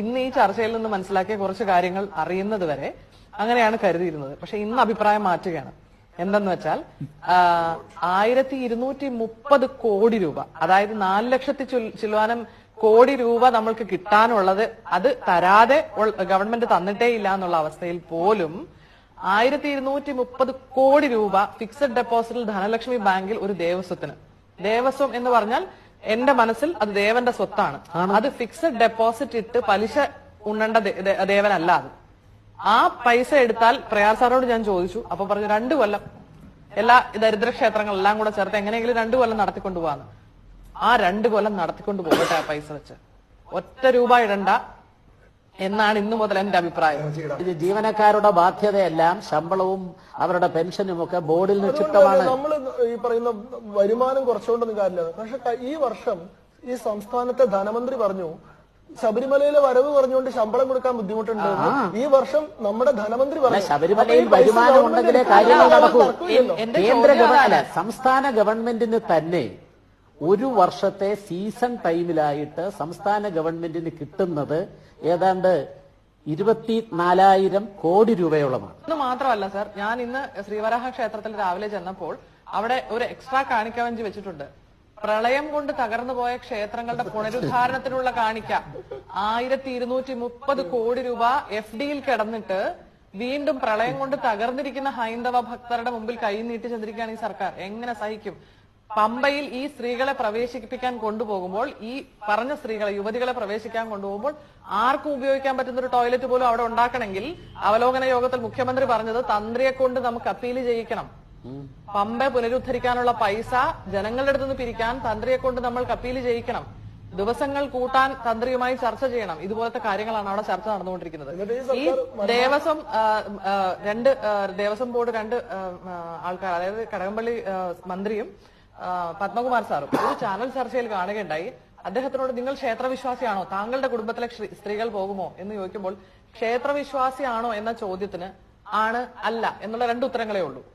ഇന്ന് ഈ ചർച്ചയിൽ നിന്ന് മനസ്സിലാക്കിയ കുറച്ച് കാര്യങ്ങൾ അറിയുന്നത് വരെ അങ്ങനെയാണ് കരുതിയിരുന്നത്. പക്ഷെ ഇന്ന് അഭിപ്രായം മാറ്റുകയാണ്. എന്തെന്ന് വെച്ചാൽ ആയിരത്തി ഇരുന്നൂറ്റി മുപ്പത് കോടി രൂപ അതായത് നാല് ലക്ഷത്തി ചിലവാനം കോടി രൂപ നമ്മൾക്ക് കിട്ടാനുള്ളത് അത് തരാതെ ഗവൺമെന്റ് തന്നിട്ടേ ഇല്ല എന്നുള്ള അവസ്ഥയിൽ പോലും ആയിരത്തി ഇരുന്നൂറ്റി മുപ്പത് കോടി രൂപ ഫിക്സഡ് ഡെപ്പോസിറ്റിൽ ധനലക്ഷ്മി ബാങ്കിൽ ഒരു ദേവസ്വത്തിന്. ദേവസ്വം എന്ന് പറഞ്ഞാൽ എന്റെ മനസ്സിൽ അത് ദേവന്റെ സ്വത്താണ്. അത് ഫിക്സഡ് ഡെപ്പോസിറ്റ് ഇട്ട് പലിശ ഉണ്ണേണ്ട ദേവനല്ല അത് ആ പൈസ എടുത്താൽ പ്രയാർ സാറോട് ഞാൻ ചോദിച്ചു. അപ്പൊ പറഞ്ഞു രണ്ടു കൊല്ലം എല്ലാ ദരിദ്ര ക്ഷേത്രങ്ങളെല്ലാം കൂടെ ചേർത്ത് എങ്ങനെയെങ്കിലും രണ്ടു കൊല്ലം നടത്തിക്കൊണ്ടു പോവാന്ന് ആ രണ്ടു കൊല്ലം നടത്തിക്കൊണ്ടു പോകട്ടെ ആ പൈസ വെച്ച്. ഒറ്റ രൂപ ഇടണ്ട. എന്നാണ് ഇന്നു മുതൽ എന്റെ അഭിപ്രായം. ഇത് ജീവനക്കാരുടെ ബാധ്യതയെല്ലാം ശമ്പളവും അവരുടെ പെൻഷനും ഒക്കെ ബോർഡിൽ നിക്ഷിപ്തമാണ്. നമ്മൾ ഈ പറയുന്ന വരുമാനം കുറച്ചുകൊണ്ടൊന്നും കാര്യമില്ല. പക്ഷെ ഈ വർഷം ഈ സംസ്ഥാനത്തെ ധനമന്ത്രി പറഞ്ഞു ശബരിമലയിലെ വരവ് പറഞ്ഞുകൊണ്ട് ശമ്പളം കൊടുക്കാൻ ബുദ്ധിമുട്ടുണ്ട്. ഈ വർഷം നമ്മുടെ ധനമന്ത്രി പറഞ്ഞു. ശബരിമലയിൽ വരുമാനം ഉണ്ടെങ്കിലേ കാര്യങ്ങൾ നടക്കൂ. കേന്ദ്ര. സംസ്ഥാന ഗവൺമെന്റിന് തന്നെ ഒരു വർഷത്തെ സീസൺ ടൈമിലായിട്ട് സംസ്ഥാന ഗവൺമെന്റിന് കിട്ടുന്നത് ഏതാണ്ട് ഇരുപത്തിനാലായിരം കോടി രൂപയോളമാണ്. ഇത് മാത്രമല്ല സർ ഞാൻ ഇന്ന് ശ്രീവരാഹ ക്ഷേത്രത്തിൽ രാവിലെ ചെന്നപ്പോൾ അവിടെ ഒരു എക്സ്ട്രാ കാണിക്കവഞ്ചി വെച്ചിട്ടുണ്ട്. പ്രളയം കൊണ്ട് തകർന്നു പോയ ക്ഷേത്രങ്ങളുടെ പുനരുദ്ധാരണത്തിനുള്ള കാണിക്ക ആയിരത്തി ഇരുന്നൂറ്റി മുപ്പത് കോടി രൂപ എഫ് ഡിയിൽ കിടന്നിട്ട് വീണ്ടും പ്രളയം കൊണ്ട് തകർന്നിരിക്കുന്ന ഹൈന്ദവ ഭക്തരുടെ മുമ്പിൽ കൈ നീട്ടി ചെന്നിരിക്കുകയാണ് ഈ സർക്കാർ. എങ്ങനെ സഹിക്കും? പമ്പയിൽ ഈ സ്ത്രീകളെ പ്രവേശിപ്പിക്കാൻ കൊണ്ടുപോകുമ്പോൾ ഈ പറഞ്ഞ സ്ത്രീകളെ യുവതികളെ പ്രവേശിക്കാൻ കൊണ്ടുപോകുമ്പോൾ ആർക്കും ഉപയോഗിക്കാൻ പറ്റുന്ന ഒരു ടോയ്ലറ്റ് പോലും അവിടെ ഉണ്ടാക്കണമെങ്കിൽ അവലോകന യോഗത്തിൽ മുഖ്യമന്ത്രി പറഞ്ഞത് തന്ത്രിയെ കൊണ്ട് നമുക്ക് അപ്പീൽ ചെയ്യിക്കണം. പമ്പ പുനരുദ്ധരിക്കാനുള്ള പൈസ ജനങ്ങളുടെ അടുത്ത് നിന്ന് പിരിക്കാൻ തന്ത്രിയെ കൊണ്ട് നമ്മൾ അപ്പീൽ ചെയ്യിക്കണം. ദിവസങ്ങൾ കൂട്ടാൻ തന്ത്രിയുമായി ചർച്ച ചെയ്യണം. ഇതുപോലത്തെ കാര്യങ്ങളാണ് അവിടെ ചർച്ച നടന്നുകൊണ്ടിരിക്കുന്നത്. ഈ ദേവസ്വം രണ്ട് ദേവസ്വം ബോർഡ് രണ്ട് ആൾക്കാർ അതായത് കടകംപള്ളി മന്ത്രിയും പത്മകുമാർ സാറും. ഒരു ചാനൽ ചർച്ചയിൽ കാണുകയുണ്ടായി. അദ്ദേഹത്തിനോട് നിങ്ങൾ ക്ഷേത്രവിശ്വാസിയാണോ? താങ്കളുടെ കുടുംബത്തിലെ സ്ത്രീകൾ പോകുമോ? എന്ന് ചോദിക്കുമ്പോൾ ക്ഷേത്രവിശ്വാസിയാണോ? എന്ന ചോദ്യത്തിന് ആണ് അല്ല എന്നുള്ള രണ്ട് ഉത്തരങ്ങളേ ഉള്ളൂ.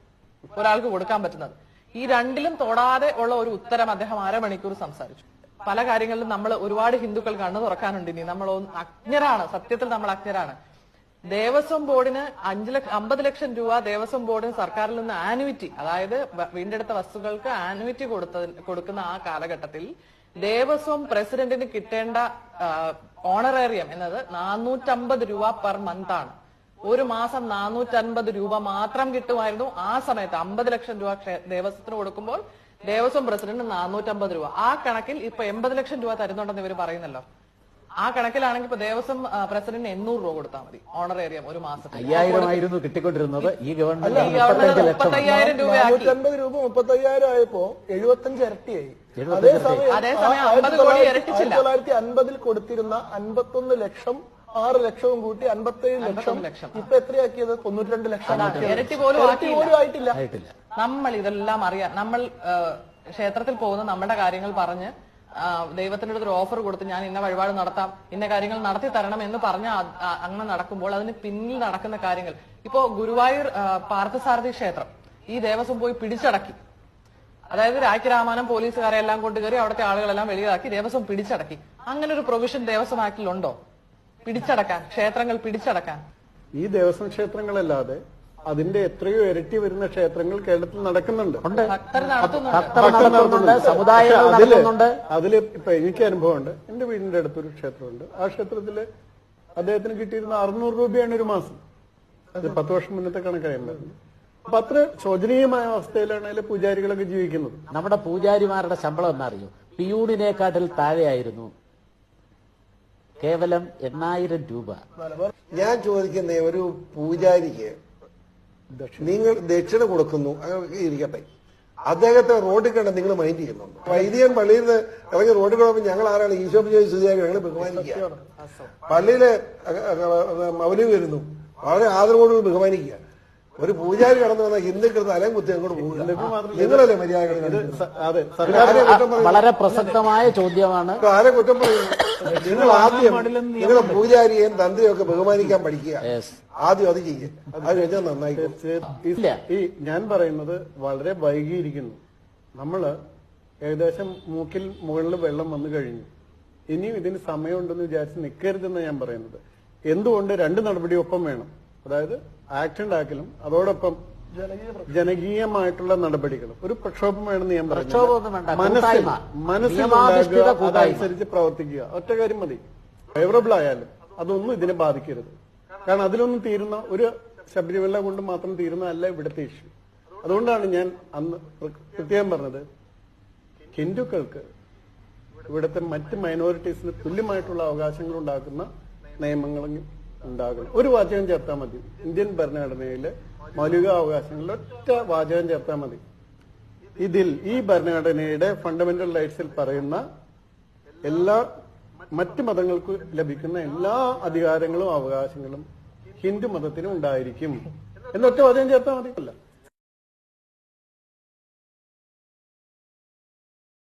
ഒരാൾക്ക് കൊടുക്കാൻ പറ്റുന്നത്. ഈ രണ്ടിലും തൊടാതെ ഉള്ള ഒരു ഉത്തരം അദ്ദേഹം അരമണിക്കൂർ സംസാരിച്ചു. പല കാര്യങ്ങളിലും നമ്മൾ ഒരുപാട് ഹിന്ദുക്കൾ കണ്ണു തുറക്കാനുണ്ട് ഇനി. നമ്മൾ അജ്ഞരാണ്. സത്യത്തിൽ നമ്മൾ അജ്ഞരാണ്. ദേവസ്വം ബോർഡിന് അഞ്ച് ലക്ഷം അമ്പത് ലക്ഷം രൂപ ദേവസ്വം ബോർഡിന് സർക്കാരിൽ നിന്ന് ആനുവിറ്റി അതായത് വീണ്ടെടുത്ത വസ്തുക്കൾക്ക് ആനുവിറ്റി കൊടുത്ത കൊടുക്കുന്ന ആ കാലഘട്ടത്തിൽ ദേവസ്വം പ്രസിഡന്റിന് കിട്ടേണ്ട ഓണറേറിയം എന്നത് നാനൂറ്റമ്പത് രൂപ പെർ മന്ത് ആണ് ഒരു മാസം നാനൂറ്റൻപത് രൂപ മാത്രം കിട്ടുമായിരുന്നു. ആ സമയത്ത് അമ്പത് ലക്ഷം രൂപ ദേവസ്വത്തിന് കൊടുക്കുമ്പോൾ ദേവസ്വം പ്രസിഡന്റ് നാനൂറ്റമ്പത് രൂപ. ആ കണക്കിൽ ഇപ്പൊ എൺപത് ലക്ഷം രൂപ തരുന്നുണ്ടെന്ന് ഇവർ പറയുന്നല്ലോ. ആ കണക്കിലാണെങ്കിൽ ഇപ്പൊ ദേവസ്വം പ്രസിഡന്റ് പ്രസിഡന്റിന് എണ്ണൂറ് രൂപ കൊടുത്താൽ മതി. ഏരിയ ഒരു മാസം അയ്യായിരം ആയിരുന്നു കിട്ടിക്കൊണ്ടിരുന്നത്. ഈ ഗവൺമെന്റ് നാനൂറ്റൻപത് രൂപ മുപ്പത്തയ്യായിരം ആയപ്പോ എഴുപത്തഞ്ച് ഇരട്ടിയായി. അതേസമയം. ആയിരത്തി തൊള്ളായിരത്തി അൻപതിൽ കൊടുത്തിരുന്ന അൻപത്തൊന്ന് ലക്ഷം ആറ് ലക്ഷവും കൂട്ടി അൻപത്തേഴ് ലക്ഷം. ഇപ്പൊ എത്രയാക്കിയത്? തൊണ്ണൂറ്റിരണ്ട് ലക്ഷം. ഇരട്ടി പോലും. ആയിട്ടില്ല. ആയിട്ടില്ല. നമ്മൾ ഇതെല്ലാം അറിയാം. നമ്മൾ ക്ഷേത്രത്തിൽ പോകുന്ന നമ്മുടെ കാര്യങ്ങൾ പറഞ്ഞ് ദൈവത്തിന്റെ അടുത്ത് ഒരു ഓഫർ കൊടുത്ത് ഞാൻ ഇന്ന വഴിപാട് നടത്താം ഇന്ന കാര്യങ്ങൾ നടത്തി തരണം എന്ന് പറഞ്ഞ അങ്ങനെ നടക്കുമ്പോൾ അതിന് പിന്നിൽ നടക്കുന്ന കാര്യങ്ങൾ. ഇപ്പോ ഗുരുവായൂർ പാർത്ഥസാരഥി ക്ഷേത്രം ഈ ദേവസ്വം പോയി പിടിച്ചടക്കി. അതായത് രാജ്യരാമാനം പോലീസുകാരെ എല്ലാം കൊണ്ട് കയറി അവിടുത്തെ ആളുകളെല്ലാം വെളിയിലാക്കി ദേവസ്വം പിടിച്ചടക്കി. അങ്ങനെ ഒരു പ്രൊവിഷൻ ദേവസ്വം ആക്ടിൽ ഉണ്ടോ? പിടിച്ചടക്കാൻ ക്ഷേത്രങ്ങൾ പിടിച്ചടക്കാൻ. ഈ ദേവസ്വം ക്ഷേത്രങ്ങളല്ലാതെ അതിന്റെ എത്രയോ ഇരട്ടി വരുന്ന ക്ഷേത്രങ്ങൾ കേരളത്തിൽ നടക്കുന്നുണ്ട്. ഭക്തർ നടത്തുന്നുണ്ട്. നടത്തുന്നുണ്ട്. അതിൽ ഇപ്പൊ എനിക്ക് അനുഭവമുണ്ട്. എന്റെ വീടിന്റെ അടുത്തൊരു ക്ഷേത്രമുണ്ട്. ആ ക്ഷേത്രത്തിൽ അദ്ദേഹത്തിന് കിട്ടിയിരുന്ന അറുന്നൂറ് രൂപയാണ് ഒരു മാസം. അത് പത്ത് വർഷം മുന്നത്തെ കണക്കായിരുന്നു അപ്പൊ അത്ര ശോചനീയമായ അവസ്ഥയിലാണ് അതിലെ പൂജാരികളൊക്കെ ജീവിക്കുന്നത്. നമ്മുടെ പൂജാരിമാരുടെ ശമ്പളം എന്നറിയോ പിയൂണിനെക്കാട്ടിൽ താഴെയായിരുന്നു. കേവലം എണ്ണായിരം രൂപ. ഞാൻ ചോദിക്കുന്ന ഒരു പൂജാരിക്ക് നിങ്ങൾ ദക്ഷിണ കൊടുക്കുന്നു. അങ്ങനെ ഇരിക്കട്ടെ. അദ്ദേഹത്തെ റോഡിൽ കണ്ട നിങ്ങൾ മൈൻഡ് ചെയ്യുന്നുണ്ട്? വൈദികൻ പള്ളിയിൽ നിന്ന് ഇറങ്ങി റോഡിൽ കിടക്കുമ്പോൾ ഞങ്ങൾ ആരാണ്? ഈശോ വിജയ സുധിയാരി ഞങ്ങൾ ബഹുമാനിക്കുക. പള്ളിയിലെ മൗലി വരുന്നു. വളരെ ആദരവോട് ബഹുമാനിക്കുക. ഒരു പൂജാരി കടന്നു വന്ന ഹിന്ദുക്കൾ തലയും കുത്തി അങ്ങോട്ട് പോകില്ല നിങ്ങളല്ലേ മര്യാദ അതെ? വളരെ പ്രസക്തമായ ചോദ്യമാണ്. ആരെ കുറ്റം പറയുന്നു? നിങ്ങൾ ആദ്യം നിങ്ങളെ പൂജാരിയെയും തന്ത്രിയും ഒക്കെ ബഹുമാനിക്കാൻ പഠിക്കുക. ആദ്യം അത് ചെയ്യുക അത് കഴിഞ്ഞാൽ നന്നായി ഈ ഇല്ല. ഈ ഞാൻ പറയുന്നത് വളരെ വൈകിയിരിക്കുന്നു. നമ്മൾ ഏകദേശം മൂക്കിൽ മുകളിൽ വെള്ളം വന്നു കഴിഞ്ഞു. ഇനിയും ഇതിന് സമയമുണ്ടെന്ന് വിചാരിച്ച് നിൽക്കരുതെന്ന് ഞാൻ പറയുന്നത്. എന്തുകൊണ്ട് രണ്ട് നടപടി ഒപ്പം വേണം? അതായത് ആക്ട് ഉണ്ടാക്കലും അതോടൊപ്പം ജനകീയമായിട്ടുള്ള നടപടികളും. ഒരു പ്രക്ഷോഭം വേണമെന്ന് ഞാൻ കൂട്ടായ്മ. അതനുസരിച്ച് പ്രവർത്തിക്കുക. ഒറ്റ കാര്യം മതി. ഫേവറബിൾ ആയാലും അതൊന്നും ഇതിനെ ബാധിക്കരുത്. കാരണം അതിലൊന്നും തീരുന്ന ഒരു ശബരിമല കൊണ്ട് മാത്രം തീരുന്ന അല്ല ഇവിടുത്തെ ഇഷ്യൂ അതുകൊണ്ടാണ് ഞാൻ അന്ന് പ്ര- പ്രത്യേകം പറഞ്ഞത് ഹിന്ദുക്കൾക്ക് ഇവിടുത്തെ മറ്റ് മൈനോറിറ്റീസിന് തുല്യമായിട്ടുള്ള അവകാശങ്ങൾ ഉണ്ടാക്കുന്ന നിയമങ്ങളും ഉണ്ടാകണം ഒരു വാചകം ചേർത്താൽ മതി. ഇന്ത്യൻ ഭരണഘടനയിലെ മൗലികാവകാശങ്ങളിൽ ഒറ്റ വാചകം ചേർത്താൽ മതി. ഇതിൽ ഈ ഭരണഘടനയുടെ ഫണ്ടമെന്റൽ റൈറ്റ്സിൽ പറയുന്ന എല്ലാ മറ്റ് മതങ്ങൾക്ക് ലഭിക്കുന്ന എല്ലാ അധികാരങ്ങളും അവകാശങ്ങളും ഹിന്ദു മതത്തിനും ഉണ്ടായിരിക്കും. എന്നൊറ്റ വാചകം ചേർത്താൽ മതി.